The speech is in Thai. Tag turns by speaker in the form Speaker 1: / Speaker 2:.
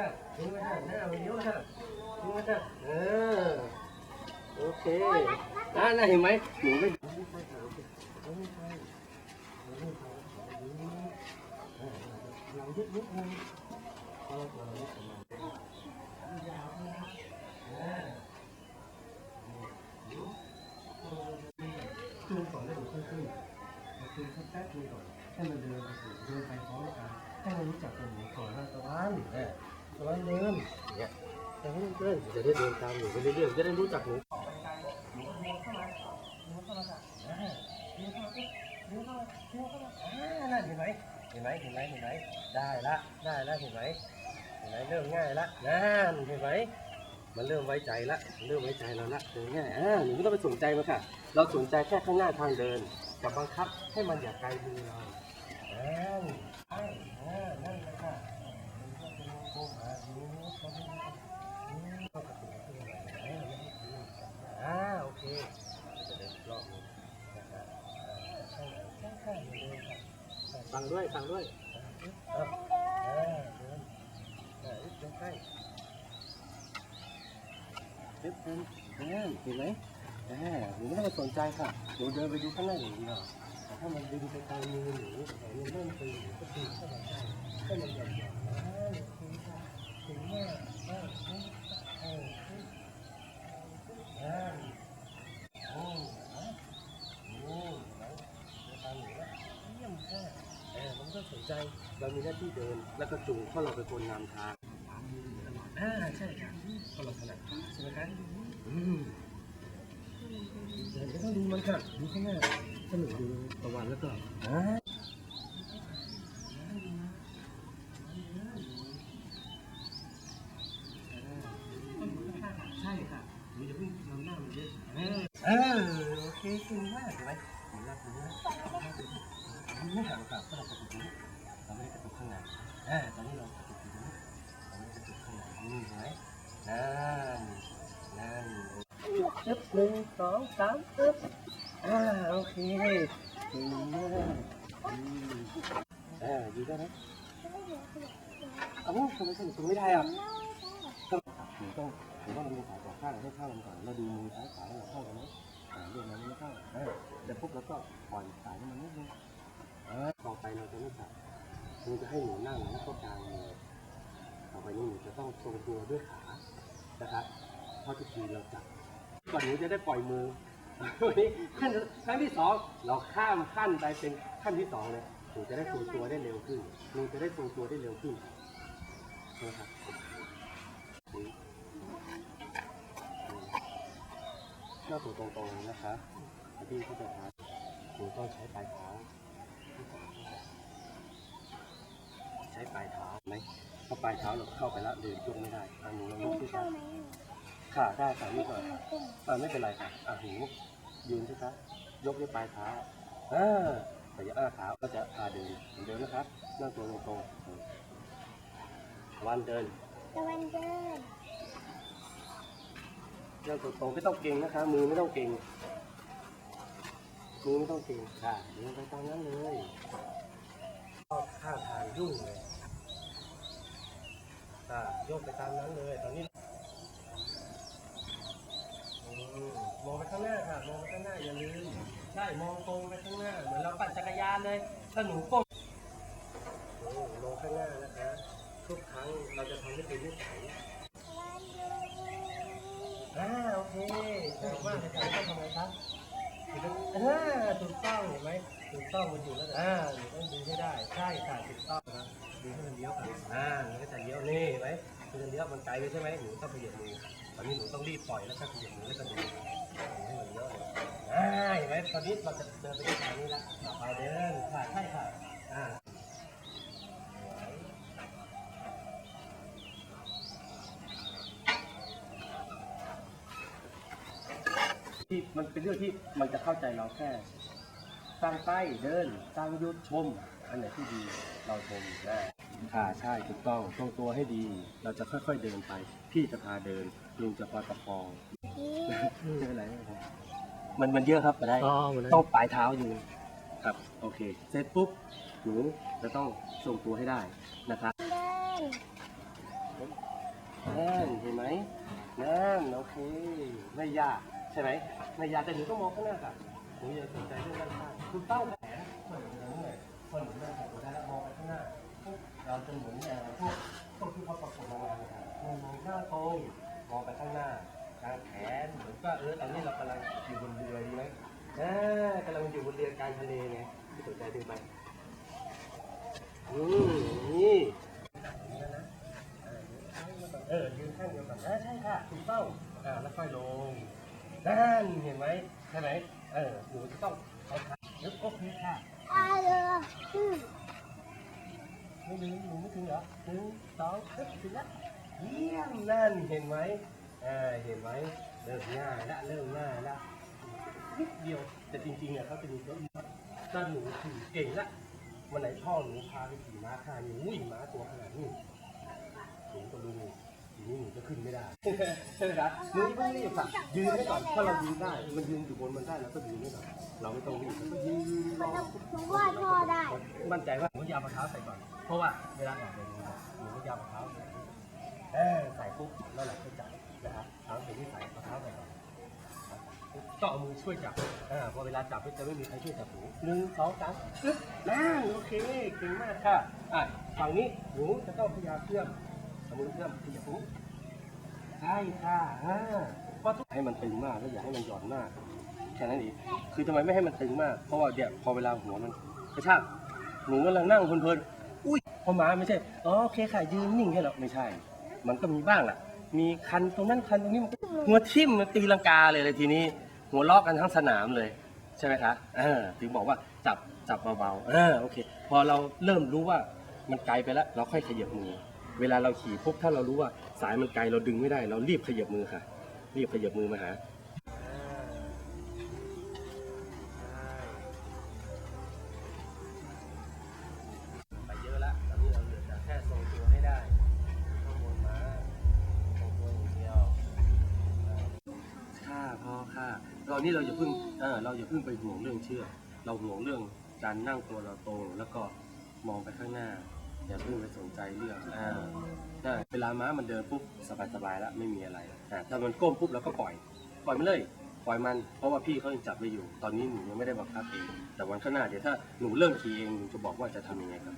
Speaker 1: ค่ะดึงไปค่ะหน้ามันเลี้ยวค่ะดึงไปค่ะเออโอเคอ่าน่าเห็นไหมหนูไม่ไม่ใช่ค่ะไม่ใช่ไม่ใช่เรายึดนิดนึงเราเรายึดประมาณยาวนะจูงก่อนแล้วดูค่อยขึ้นจูงสักแป๊บนึงก่อนให้มันเดินไปสู่เดินไปพร้อมกันให้มันรู้จักตัวหนูก่อนว่าตะวัน เนี่ยตะวันเดินเนี่ยแต่ให้มันเดินจะได้เดินตามหนูไปเรื่อยๆจะได้รู้จักหนูเห็นไหมเห็นไหมเห็นไหมเห็นไหมได้ละได้ละเห็นไหมเห็นไหมเริ่มง่ายละนั่นเห็นไหมมันเริ่มไว้ใจละเริ่มไว้ใจเราละเดินง่ายอ่าหนูไม่ต้องไปสนใจมันค่ะ เราสนใจแค่ข้างหน้าทางเดินกับบังคับให้มันอย่าไกลมือเราอ่าใช่อ่านั่นแหละค่นก็เป็นวงกลม อ่าโอเคจะเดินรอบนี้นะฮะใช่ใช่ใช่เหมือนเดิมค่ะฟังด้วยฟังด้วยเออเออเดินเออเดินใกล้เดินเดินเดินเห็นไหมเออหนูไม่ต้องไปสนใจค่ะหนูเดินไปดูข้างหน้าอย่างเดียวแต่ ถ้ามันดึงไปไกลมือหนูแต่มันเริ่มตึงหนูก็ดึงเข้ามาได้ให้มันหย่อนหย่อนนะโอเคค่ถึงแม่เออเออเออโอ้โอ้ไหนเดินตามหนูแล้วเยี่ยมแค่เออมันก็สนใจเรามีหน้าที่เดินแล้วก็จูงเพราะเราเป็นคนนำทางอ่าใช่ครับเพราะเราถนัดใช่ไหมครับอืมเดินก็ต้องดูมันค่ะดูข้างหน้า ถ้าหนูดูตะวันแล้วก็อ่าใช่ค่ะหนูจะเพิ่งนำหน้ามันเยอะเออเออโอเคเก่งมากเห็นไหมหนูรักหนูนะไม่ห่างกับเรากระตุกตรงนี้เราไม่ได้กระตุกข้างในอ่าตอนนี้เรากระตุกตรงนี้เราไม่ได้กระตุกข้างในนี่เห็นไหมนั่นนั่นอึ๊บหนึ่งสองสามอึ๊บ อ่าโอเคดีมากอืมอ่าดีได้ไหมเอ้าทำไมถึงถึงไม่ได้อะก็หนูต้องหนูต้องดูขาสองข้างให้เข้ากันก่อนเราดูมือซ้ายขวาเราเข้ากันไหมอ่าเรื่องนั้นไม่เข้าอ่าเดี๋ยวปุ๊บแล้วก็ปล่อยสายให้มันนิดนึงเออต่อไปเราจะไม่จับหนูจะให้หนูนั่งแล้วก็กางมือต่อไปนี้หนูจะต้องทรงตัวด้วยขานะครับเพราะทุกทีเราจับก่อนหนูจะได้ปล่อยมือ วันนี้ขั้นครั้งที่สองเราข้ามขั้นไปเป็นขั้นที่สองเลยหนูจะได้ทรงตัวได้เร็วขึ้นหนูจะได้ทรงตัวได้เร็วขึ้นนะครับนี่หน้าตัวตรงๆนะคะพี่ที่จะทำหนูต้องใช้ปลายเท้าใช้ปลายเท้าไหมเพราะปลายเท้าเราเข้าไปแล้วเดินจุกไม่ได้อันนี้เราลุกขึ้น
Speaker 2: เข้า
Speaker 1: มา
Speaker 2: ไหม
Speaker 1: ขาได้ขานี่ก่อนอ่าไม่เป็นไรค่ะอ่าหู ยืนสิครับ ยกด้วยปลายเท้าอ่าแต่อย่าอ้าขาก็จะพาเดินเหมือนเดินนะครับนั่งตัวตรงๆวันเดิน
Speaker 2: ตะวันเดิน
Speaker 1: นั่งตัวตรงไม่ต้องเก่งนะคะมือไม่ต้องเก่งมือไม่ต้องเก่งค่ะเดินไปตามนั้นเลยรอบข้างทางยุ่งเลยอ่าโยกไปตามนั้นเลย ตอนนี้อืมมองไปข้างหน้าค่ะมองไปข้างหน้าอย่าลืมใช่มองตรงไปข้างหน้าเหมือนเราปั่นจักรยานเลยถ้าหนูก้มโอ้มองข้างหน้านะคะทุกครั้งเราจะทำให้เป็นนิสัยอ่าโอเคแต่ว่าในการต้องทำไงครับอ่าถูกต้องเห็นไหมถูกต้องมันอยู่แล้วอ่าหนูต้องดูให้ได้ใช่ค่ะถูกต้องนะดูให้มันเลี้ยวค่ะอ่ามันก็จะเลี้ยวนี่เห็นไหมมันจะเลี้ยวมันไกลเลยใช่ไหมหนูต้องขยับมือตอนนี้หนูต้องรีบปล่อยแล้วก็ขยับมือแล้วก็ดูดู เอ่าเห็นไหมตอนนี้เราจะเดินไปที่ทางนี้แล้วต่อไปเดินค่ะใช่ค่ะอ่าที่มันเป็นเรื่องที่มันจะเข้าใจเราแค่ สร้างไปเดิน สร้างยุดชม อันไหนที่ดีเราชมได้ค่ะใช่ถูกต้องทรงตัวให้ดี เราจะค่อยๆเดินไป พี่จะพาเดินลุงจะคอยประคอง ไม่เป็นไรครับมันมันเยอะครับมาได้
Speaker 3: อ๋อมันได้
Speaker 1: ต้องปลายเท้าอยู่ ครับ โอเค เสร็จปุ๊บ หนูจะต้องทรงตัวให้ได้นะครับ
Speaker 2: เดิน
Speaker 1: นั่นเห็นไหมนั่นโอเค ไม่ยาก ใช่ไหมไม่ยากแต่หนูต้องมองข้างหน้าค่ะหนูอย่าสนใจเรื่องด้านข้างคุณเป้าแขน ที่สนใจดึงไปอืมนี่เออยืนข้างเดียวกันอ่าใช่ค่ะถูกต้องอ่าแล้วค่อยลงนั่นเห็นไหมใช่ไหมเออหนูจะต้องเอาขาลึกโอเคค่ะ
Speaker 2: อะไรอืม
Speaker 1: ไม่ถึงหนูไม่ถึงเหรอหนึ่งสองปึ๊บถึงแล้วเยี่ยมนั่นเห็นไหมอ่าเห็นไหมเริ่มง่ายละเริ่มง่ายละนิดเดียวแต่จริงๆเนี่ยเขาจะมีเก้าอี้ ถ้าหนูขี่เก่งละวันไหนพ่อหนูพาไปขี่ม้าค่านี่อุ้ม้าตัวขนาดนี้หนูก็รู้ทีนี้หนูจะขึ้นไม่ได้ใช่ไหมครับหนูต้องรีบค่ะยืนไว้ก่อนถ้าเรายืนได้มันยืนอยู่บนมันได้เราก็ยืนไว้ก่อนเราไม่ต้องรีบก็ยืนรอ
Speaker 2: หนูว่าพ่อได้
Speaker 1: มั่นใจว่าหนูยาวมะพร้าวใส่ก่อน เพราะว่าเวลาออกเดินหนูก็ยาวมะพร้าวใส่ปุ๊บแล้วเราก็จับนะครับเอาสิ่งที่ใส่มะพร้าวใส่ก่อน ก็เอามือช่วยจับอ่าพอเวลาจับจะไม่มีใครช่วยจับหนูหนึ่งสองสามปึ๊บนั่นโอเคเก่งมากค่ะอะฝั่งนี้หนูจะต้องพยายามเชื่อมเอามือเชื่อมขยับปุ๊บใช่ค่ะอ่าเพราะทุกให้มันตึงมากแล้วอย่าให้มันหย่อนมากแค่นั้นเองคือทำไมไม่ให้มันตึงมาก เพราะว่าเดี๋ยวพอเวลาหัวมันกระชากหนูกำลังนั่งเพลินๆอุ้ยพอมาไม่ใช่อ๋อโอเคค่ะยืนนิ่งแค่หรอกไม่ใช่ มันก็มีบ้างแหละมีคันตรงนั้นคันตรงนี้มันก็หัวทิ่มมันตีลังกาเลยเลยทีนี้ หัวลอกกันทั้งสนามเลยใช่ไหมคะเออถึงบอกว่าจับจับเบาๆเออโอเค พอเราเริ่มรู้ว่ามันไกลไปแล้ว เราค่อยขยับมือ เวลาเราขี่ปุ๊บถ้าเรารู้ว่าสายมันไกลเราดึงไม่ได้ เรารีบขยับมือค่ะ รีบขยับมือมาหา อนนี้เราอย่าเพิ่งเออเราอย่าเพิ่งไปห่วงเรื่องเชื่อ เราห่วงเรื่องการนั่งตัวเราตรงแล้วก็มองไปข้างหน้า อย่าเพิ่งไปสนใจเรื่องอ่าเวลาม้ามันเดินปุ๊บสบายๆแล้วไม่มีอะไรอ่าถ้ามันก้มปุ๊บเราก็ปล่อย ปล่อยมันเลย ปล่อยมัน เพราะว่าพี่เขายังจับไว้อยู่ ตอนนี้หนูยังไม่ได้บังคับเอง แต่วันข้างหน้าเดี๋ยวถ้าหนูเริ่มขี่เองหนูจะบอกว่าจะทำยังไงครับ